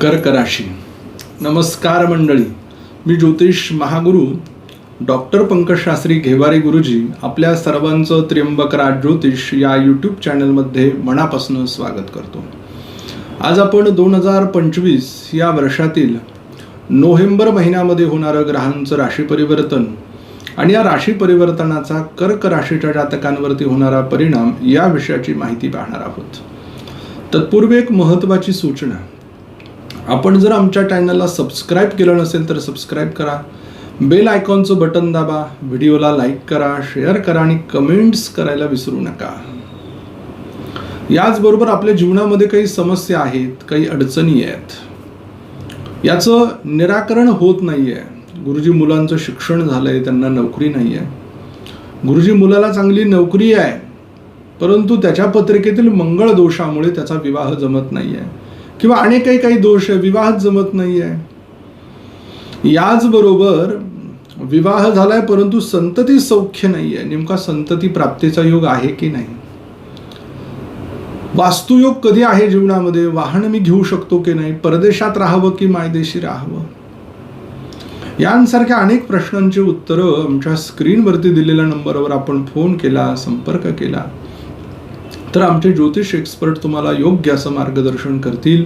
कर्क राशी नमस्कार मंडळी. मी ज्योतिष महागुरु डॉक्टर पंकज शास्त्री घेवारे गुरुजी आपल्या सर्वांचं त्र्यंबकराज ज्योतिष या यूट्यूब चॅनलमध्ये मनापासून स्वागत करतो. आज आपण दोन हजार पंचवीस या वर्षातील नोव्हेंबर महिन्यामध्ये होणारं ग्रहांचं राशी परिवर्तन आणि या राशी परिवर्तनाचा कर्क राशीच्या जातकांवरती होणारा परिणाम या विषयाची माहिती पाहणार आहोत. तत्पूर्वी एक महत्त्वाची सूचना. आपण जर आमच्या चॅनलला सबस्क्राईब केलं नसेल तर सबस्क्राईब करा. बेल आयकॉनचं बटन दाबा. व्हिडिओला लाईक करा शेअर करा आणि कमेंट्स करायला विसरू नका. याचबरोबर आपल्या जीवनामध्ये काही समस्या आहेत काही अडचणी आहेत. याचं निराकरण होत नाही आहे गुरुजी मुलांचं शिक्षण झालंय त्यांना नोकरी नाही आहे गुरुजी मुलाला चांगली नोकरी आहे परंतु त्याच्या पत्रिकेतील मंगळ दोषामुळे त्याचा विवाह जमत नाही आहे किंवा अनेक काही काही दोष आहे विवाहच जमत नाही आहे याचबरोबर विवाह झालाय परंतु संतती सौख्य नाही आहे नेमका संतती प्राप्तीचा योग आहे की नाही? वास्तुयोग कधी आहे जीवनामध्ये? वाहन मी घेऊ शकतो की नाही? परदेशात राहावं की मायदेशी राहावं? यांसारख्या अनेक प्रश्नांची उत्तरं आमच्या स्क्रीनवरती दिलेल्या नंबरवर आपण फोन केला संपर्क केला. तर आमचे ज्योतिष एक्सपर्ट तुम्हाला योग्य असं मार्गदर्शन करतील.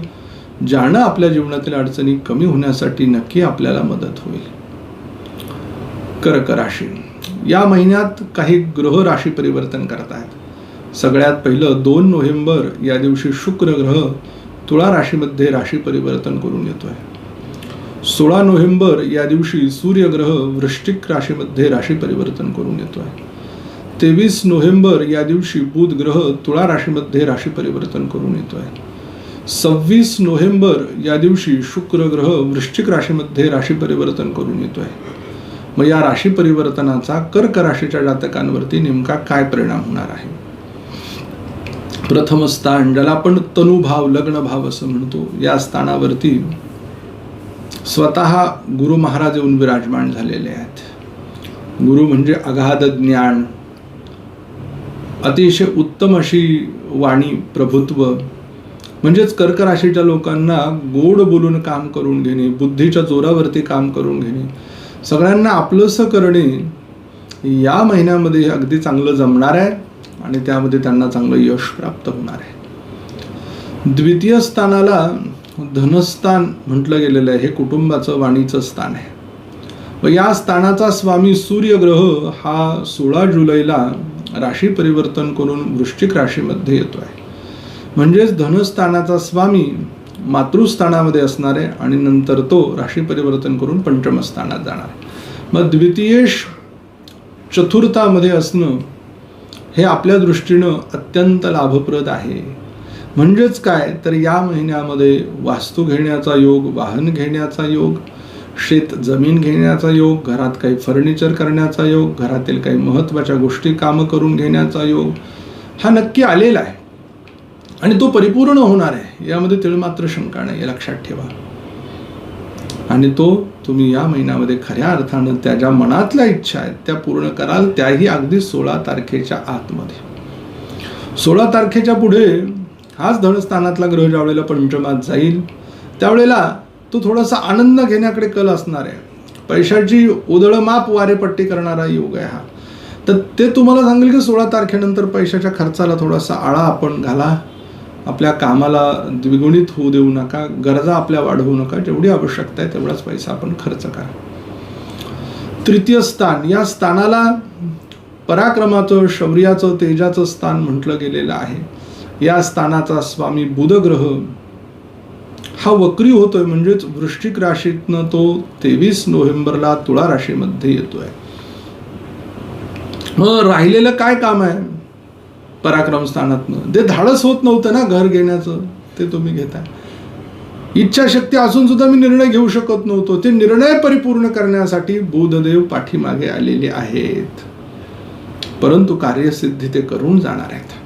ज्यानं आपल्या जीवनातील अडचणी कमी होण्यासाठी नक्की आपल्याला मदत होईल. कर्क राशी. या महिन्यात काही ग्रह राशी परिवर्तन करत आहेत. सगळ्यात पहिलं दोन नोव्हेंबर या दिवशी शुक्र ग्रह तुळा राशीमध्ये राशी परिवर्तन करून येतोय. सोळा नोव्हेंबर या दिवशी सूर्यग्रह वृश्चिक राशीमध्ये राशी परिवर्तन करून येतो आहे तेवीस नोव्हेंबर या दिवशी बुध ग्रह तुळा राशीमध्ये राशी परिवर्तन करून येतो आहे सव्वीस नोव्हेंबर या दिवशी शुक्र ग्रह वृश्चिक राशीमध्ये राशी परिवर्तन करून येतो आहे मग या राशी परिवर्तनाचा कर्क राशीच्या जातकांवरती नेमका काय परिणाम होणार आहे? प्रथम स्थान ज्याला आपण तनुभाव लग्नभाव असं म्हणतो या स्थानावरती स्वतः गुरु महाराज येऊन विराजमान झालेले आहेत. गुरु म्हणजे अगाध ज्ञान अतिशय उत्तम अशी वाणी प्रभुत्व म्हणजेच कर्क राशीच्या लोकांना गोड बोलून काम करून घेणे बुद्धीच्या जोरावरती काम करून घेणे सगळ्यांना आपलंसं करणे या महिन्यामध्ये अगदी चांगलं जमणार आहे आणि त्यामध्ये त्यांना चांगलं यश प्राप्त होणार आहे. द्वितीय स्थानाला धनस्थान म्हटलं गेलेलं आहे हे कुटुंबाचं वाणीचं स्थान आहे. व या स्थानाचा स्वामी सूर्यग्रह हा सोळा जुलैला राशी परिवर्तन करून वृश्चिक राशीमध्ये येतो आहे म्हणजेच धनस्थानाचा स्वामी मातृस्थानामध्ये असणार आहे आणि नंतर तो राशी परिवर्तन करून पंचमस्थानात जाणार आहे. मग द्वितीयेश चतुर्थामध्ये असणं हे आपल्या दृष्टीनं अत्यंत लाभप्रद आहे. म्हणजेच काय? तर या महिन्यामध्ये वास्तू घेण्याचा योग वाहन घेण्याचा योग शेत जमीन घेण्याचा योग घरात काही फर्निचर करण्याचा योग घरातील काही महत्त्वाच्या गोष्टी कामं करून घेण्याचा योग हा नक्की आलेला आहे. आणि तो परिपूर्ण होणार आहे. यामध्ये तिळमात्र शंका नाही. लक्षात ठेवा. आणि तो तुम्ही या महिन्यामध्ये खऱ्या अर्थानं त्या ज्या मनातल्या इच्छा आहेत त्या पूर्ण कराल त्याही अगदी सोळा तारखेच्या आतमध्ये. सोळा तारखेच्या पुढे हाच धनस्थानातला ग्रह ज्यावेळेला पंचमात जाईल त्यावेळेला तो थोडासा आनंद घेण्याकडे कल असणार आहे. पैशाची उदळमाप वारेपट्टी करणारा योग आहे हा. तर ते तुम्हाला सांगेल की सोळा तारखेनंतर पैशाच्या खर्चाला थोडासा आळा आपण घाला. आपल्या कामाला द्विगुणित होऊ देऊ नका गरजा आपल्या वाढवू नका जेवढी आवश्यकता आहे तेवढाच पैसा आपण खर्च करा. तृतीय स्थान या स्थानाला पराक्रमाचं शौर्याचं तेजाचं स्थान म्हटलं गेलेलं आहे. या स्थानाचा स्वामी बुधग्रह. हा वक्री होतोय म्हणजेच वृश्चिक राशीतनं तो तेवीस नोव्हेंबरला तुळा राशीमध्ये येतोय. मग राहिलेलं काय काम आहे? पराक्रम स्थानातनं. ते धाडस होत नव्हतं ना घर घेण्याचं ते तुम्ही घेताय इच्छाशक्ती असून सुद्धा मी निर्णय घेऊ शकत नव्हतो. ते निर्णय परिपूर्ण करण्यासाठी बुधदेव पाठीमागे आलेले आहेत. परंतु कार्यसिद्धी ते करून जाणार आहेत.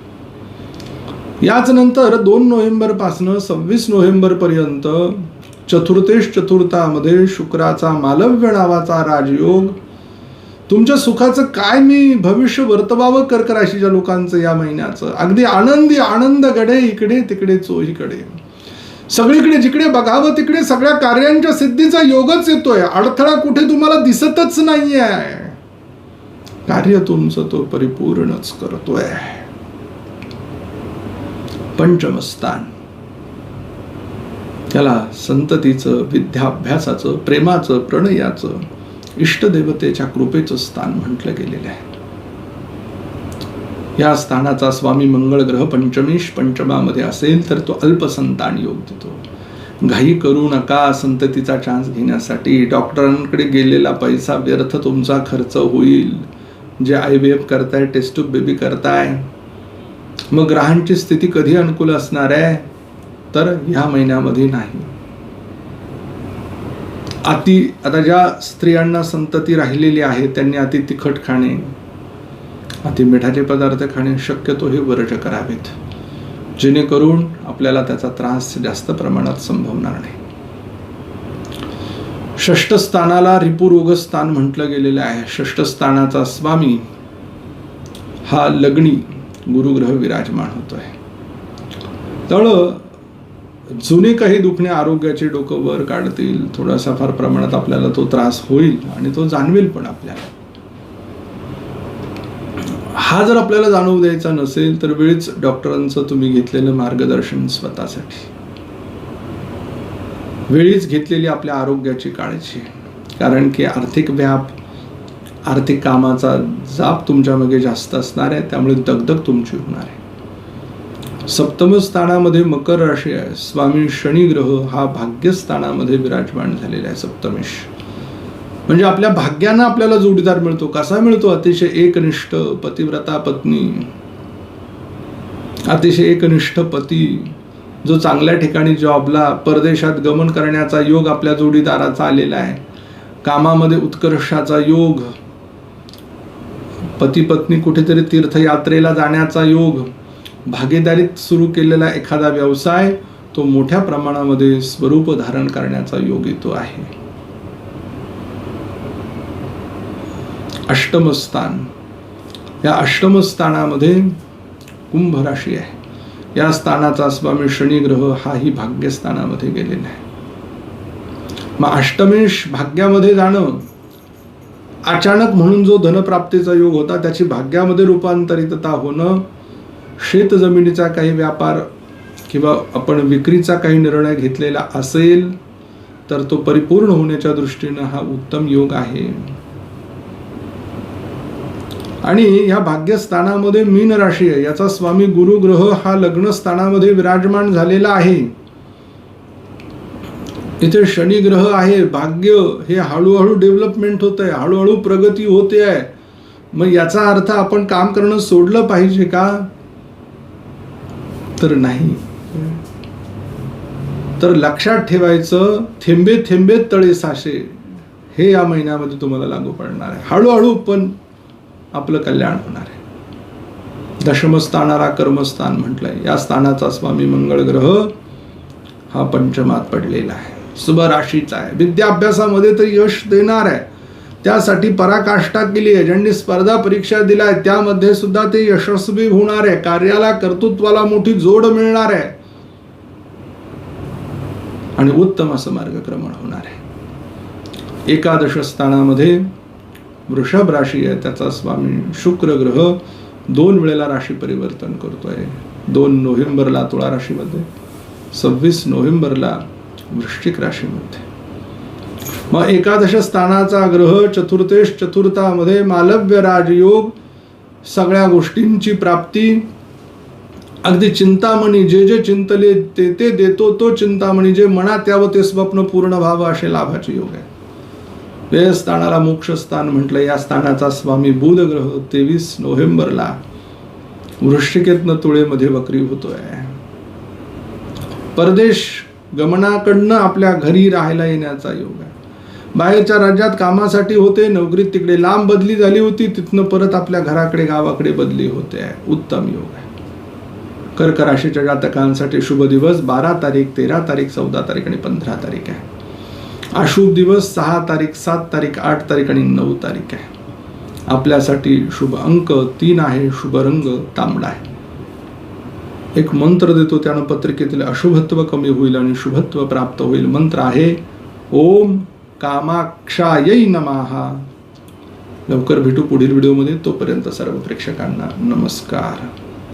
याच नंतर दोन नोव्हेंबरपासनं सव्वीस नोव्हेंबर पर्यंत चतुर्थेश चतुर्थामध्ये शुक्राचा मालव्य नावाचा राजयोग. तुमच्या सुखाचं काय मी भविष्य वर्तवावं कर्क राशीच्या लोकांचं या महिन्याचं? अगदी आनंदी आनंद गडे इकडे तिकडे चोहीकडे. सगळीकडे जिकडे बघावं तिकडे सगळ्या कार्यांच्या सिद्धीचा योगच येतोय. अडथळा कुठे तुम्हाला दिसतच नाहीये. कार्य तुमचं तो परिपूर्णच करतोय. पंचमस्थान त्याला संततीचं विद्याभ्यासाचं प्रेमाचं प्रणयाचं इष्टदेवतेच्या कृपेचं स्थान म्हटलं गेलेलं आहे. या स्थानाचा स्वामी मंगळ ग्रह पंचमेश पंचमामध्ये असेल तर तो अल्पसंतान योग देतो घाई करू नका संततीचा चान्स घेण्यासाठी. डॉक्टरांकडे गेलेला पैसा व्यर्थ तुमचा खर्च होईल. जे आय व्ही एफ करताय टेस्ट बेबी करताय मग ग्रहांची स्थिती कधी अनुकूल असणार आहे? तर ह्या महिन्यामध्ये नाही. अति आता ज्या स्त्रियांना संतती राहिलेली आहे त्यांनी अति तिखट खाणे अति मिठाचे पदार्थ खाणे शक्यतो हे वर्ज करावेत. जेणेकरून आपल्याला त्याचा त्रास जास्त प्रमाणात संभवणार नाही. षष्ठ स्थानाला रिपुरोग स्थान म्हटलं गेलेलं आहे. षष्ठ स्थानाचा स्वामी हा लग्नी गुरुग्रह विराजमान होतोय. त्यामुळं जुने काही दुखणे आरोग्याचे डोकं वर काढतील थोडासा फार प्रमाणात आपल्याला तो त्रास होईल आणि तो जाणवेल पण आपल्याला. हा जर आपल्याला जाणवू द्यायचा नसेल तर वेळीच डॉक्टरांचं तुम्ही घेतलेलं मार्गदर्शन स्वतःसाठी. वेळीच घेतलेली आपल्या आरोग्याची काळजी. कारण की आर्थिक व्याप आर्थिक कामाचा जाप तुमच्यामध्ये जास्त असणार आहे त्यामुळे दगदग तुमची होणार आहे. सप्तम स्थानामध्ये मकर राशी आहे. स्वामी शनी ग्रह हा भाग्यस्थानामध्ये विराजमान झालेला आहे सप्तमेश. म्हणजे आपल्या भाग्यानं आपल्याला जोडीदार मिळतो. कसा मिळतो? अतिशय एकनिष्ठ पतिव्रता पत्नी. अतिशय एकनिष्ठ पती जो चांगल्या ठिकाणी जॉबला परदेशात गमन करण्याचा योग आपल्या जोडीदाराचा आलेला आहे. कामामध्ये उत्कर्षाचा योग पती पत्नी कुठेतरी तीर्थयात्रेला जाण्याचा योग भागीदारीत सुरू केलेला एखादा व्यवसाय तो मोठ्या प्रमाणामध्ये स्वरूप धारण करण्याचा योग येतो आहे. अष्टमस्थान. या अष्टमस्थानामध्ये कुंभ राशी आहे. या स्थानाचा स्वामी शनी ग्रह हाही भाग्यस्थानामध्ये गेलेला आहे. मग अष्टमेश भाग्यामध्ये जाणं अचानक म्हणून जो धनप्राप्तीचा योग होता त्याची भाग्यामध्ये रूपांतरितता होणं शेत जमिनीचा काही व्यापार किंवा आपण विक्रीचा काही निर्णय घेतलेला असेल तर तो परिपूर्ण होण्याच्या दृष्टीनं हा उत्तम योग आहे. आणि या भाग्यस्थानामध्ये मीन राशी आहे. याचा स्वामी गुरुग्रह हा लग्नस्थानामध्ये विराजमान झालेला आहे. इथे शनिग्रह आहे भाग्य हे हळूहळू डेव्हलपमेंट होत आहे हळूहळू प्रगती होते आहे. मग याचा अर्थ आपण काम करणं सोडलं पाहिजे का? तर नाही. तर लक्षात ठेवायचं थेंबे थेंबे तळे साशे. हे या महिन्यामध्ये तुम्हाला लागू पडणार आहे. हळूहळू पण आपलं कल्याण होणार आहे. दशमस्थानाला कर्मस्थान म्हटलंय. या स्थानाचा स्वामी मंगळ ग्रह हा पंचमात पडलेला आहे. शुभ राशीचा आहे. विद्याभ्यासामध्ये तर यश देणार आहे. त्यासाठी पराकाष्ठा केली आहे. ज्यांनी स्पर्धा परीक्षा दिल्या आहेत त्यामध्ये सुद्धा ते यशस्वी होणार आहे. कार्याला कर्तृत्वाला मोठी जोड मिळणार आहे. आणि उत्तम असं मार्गक्रमण होणार आहे. एकादश स्थानामध्ये वृषभ राशी आहे. त्याचा स्वामी शुक्र ग्रह दोन वेळेला राशी परिवर्तन करतोय. दोन नोव्हेंबरला तुळा राशीमध्ये. सव्वीस नोव्हेंबरला वृश्चिक राशीमध्ये. मग एकादश स्थानाचा ग्रह चतुर्थेश चतुर्थामध्ये मालव्य राजयोग सगळ्या गोष्टींची प्राप्ती. अगदी चिंतामणी जे जे चिंतले ते ते देतो तो चिंतामणी जे मनात यावं ते स्वप्न पूर्ण व्हावं असे लाभाचे योग आहे. व्यय स्थानाला मोक्ष स्थान म्हटलं या स्थानाचा स्वामी बुध ग्रह तेवीस नोव्हेंबरला वृश्चिकेतनं तुळेमध्ये वक्री होतोय. परदेश गमनाकडनं आपल्या घरी राहायला येण्याचा योग आहे. बाहेरच्या राज्यात कामासाठी होते नोकरीत तिकडे लांब बदली झाली होती तिथनं परत आपल्या घराकडे गावाकडे बदली होते आहे. उत्तम योग आहे. कर्क राशीच्या जातकांसाठी शुभ दिवस बारा तारीख तेरा तारीख चौदा तारीख आणि पंधरा तारीख आहे. अशुभ दिवस सहा तारीख सात तारीख आठ तारीख आणि नऊ तारीख आहे. आपल्यासाठी शुभ अंक तीन आहे शुभ रंग तांबडा आहे. एक मंत्र देतो त्यानं पत्रिकेतील अशुभत्व कमी होईल आणि शुभत्व प्राप्त होईल. मंत्र आहे ओम कामाक्षायै नमाहा लवकर भेटू पुढील व्हिडिओमध्ये. तोपर्यंत सर्व प्रेक्षकांना नमस्कार.